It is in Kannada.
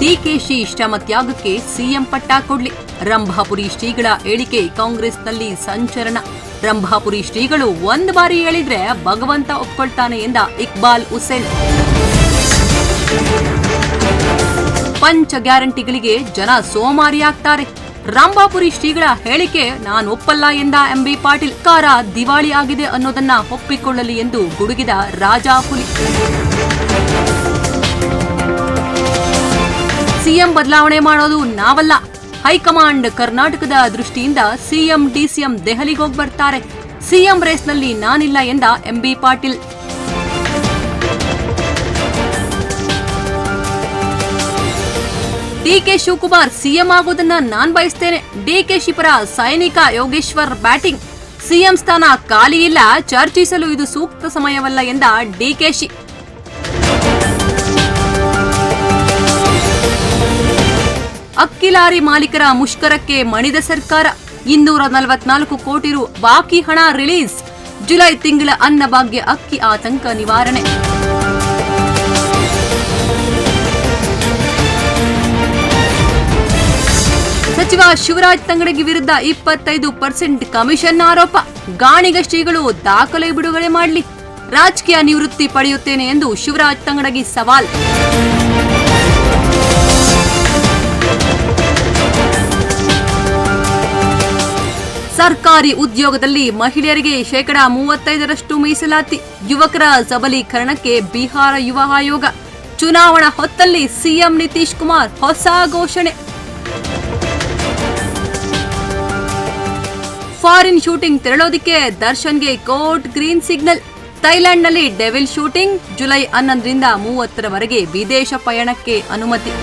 ಡಿಕೆಶಿ ಶ್ರಮ ತ್ಯಾಗಕ್ಕೆ ಸಿಎಂ ಪಟ್ಟ ಕೊಡ್ಲಿ. ರಂಭಾಪುರಿ ಶ್ರೀಗಳ ಹೇಳಿಕೆ ಕಾಂಗ್ರೆಸ್ನಲ್ಲಿ ಸಂಚರಣ. ರಂಭಾಪುರಿ ಶ್ರೀಗಳು ಒಂದ್ ಬಾರಿ ಹೇಳಿದ್ರೆ ಭಗವಂತ ಒಪ್ಕೊಳ್ತಾನೆ ಎಂದ ಇಕ್ಬಾಲ್ ಹುಸೇನ್. ಪಂಚ ಗ್ಯಾರಂಟಿಗಳಿಗೆ ಜನ ಸೋಮಾರಿಯಾಗ್ತಾರೆ ರಂಭಾಪುರಿ ಶ್ರೀಗಳ ಹೇಳಿಕೆ ನಾನು ಒಪ್ಪಲ್ಲ ಎಂದ ಎಂಬಿ ಪಾಟೀಲ್. ಕಾರ ದಿವಾಳಿ ಆಗಿದೆ ಅನ್ನೋದನ್ನ ಒಪ್ಪಿಕೊಳ್ಳಲಿ ಎಂದು ಗುಡುಗಿದ ರಾಜಾ ಹುಲಿ. ಸಿಎಂ ಬದಲಾವಣೆ ಮಾಡೋದು ನಾವಲ್ಲ. ಹೈಕಮಾಂಡ್ ಕರ್ನಾಟಕದ ದೃಷ್ಟಿಯಿಂದ ಸಿಎಂ, ಡಿಸಿಎಂ ದೆಹಲಿಗೆ ಹೋಗಿ ಬರ್ತಾರೆ. ಸಿಎಂ ರೇಸ್ನಲ್ಲಿ ನಾನಿಲ್ಲ ಎಂದ MB Patil. DK Shivakumar CM ಆಗೋದನ್ನ ನಾನ್ ಬಯಸ್ತೇನೆ. ಡಿಕೆಶಿ ಪರ ಸೈನಿಕ ಯೋಗೇಶ್ವರ್ ಬ್ಯಾಟಿಂಗ್. ಸಿಎಂ ಸ್ಥಾನ ಖಾಲಿ ಇಲ್ಲ, ಚರ್ಚಿಸಲು ಇದು ಸೂಕ್ತ ಸಮಯವಲ್ಲ ಎಂದ ಡಿಕೆಶಿ ಅಕ್ಕಿ ಲಾರಿ ಮಾಲೀಕರ ಮುಷ್ಕರಕ್ಕೆ ಮಣಿದ ಸರ್ಕಾರ. ಇನ್ನೂರ ನಲವತ್ನಾಲ್ಕು ಕೋಟಿ ರು ಬಾಕಿ ಹಣ ರಿಲೀಸ್. ಜುಲೈ ತಿಂಗಳ ಅನ್ನಭಾಗ್ಯ ಅಕ್ಕಿ ಆತಂಕ ನಿವಾರಣೆ. ಸಚಿವ ಶಿವರಾಜ್ ತಂಗಡಗಿ ವಿರುದ್ಧ ಇಪ್ಪತ್ತೈದು ಪರ್ಸೆಂಟ್ ಕಮಿಷನ್ ಆರೋಪ. ಗಾಣಿಗ ಶ್ರೀಗಳು ದಾಖಲೆ ಬಿಡುಗಡೆ ಮಾಡಲಿ. ರಾಜಕೀಯ ನಿವೃತ್ತಿ ಪಡೆಯುತ್ತೇನೆ ಎಂದು ಶಿವರಾಜ್ ತಂಗಡಗಿ ಸವಾಲ್. ಸರ್ಕಾರಿ ಉದ್ಯೋಗದಲ್ಲಿ ಮಹಿಳೆಯರಿಗೆ ಶೇಕಡಾ ಮೂವತ್ತೈದರಷ್ಟು ಮೀಸಲಾತಿ, ಯುವಕರ ಸಬಲೀಕರಣಕ್ಕೆ ಬಿಹಾರ ಯುವ ಆಯೋಗ. ಚುನಾವಣಾ ಹೊತ್ತಲ್ಲಿ ಸಿಎಂ ನಿತೀಶ್ ಕುಮಾರ್ ಹೊಸ ಘೋಷಣೆ. ಫಾರಿನ್ ಶೂಟಿಂಗ್ ತೆರಳೋದಿಕ್ಕೆ ದರ್ಶನ್ಗೆ ಕೋರ್ಟ್ ಗ್ರೀನ್ ಸಿಗ್ನಲ್. ಥೈಲ್ಯಾಂಡ್ನಲ್ಲಿ ಡೆವಿಲ್ ಶೂಟಿಂಗ್, ಜುಲೈ ಹನ್ನೊಂದರಿಂದ ಮೂವತ್ತರವರೆಗೆ ವಿದೇಶ ಪಯಣಕ್ಕೆ ಅನುಮತಿ.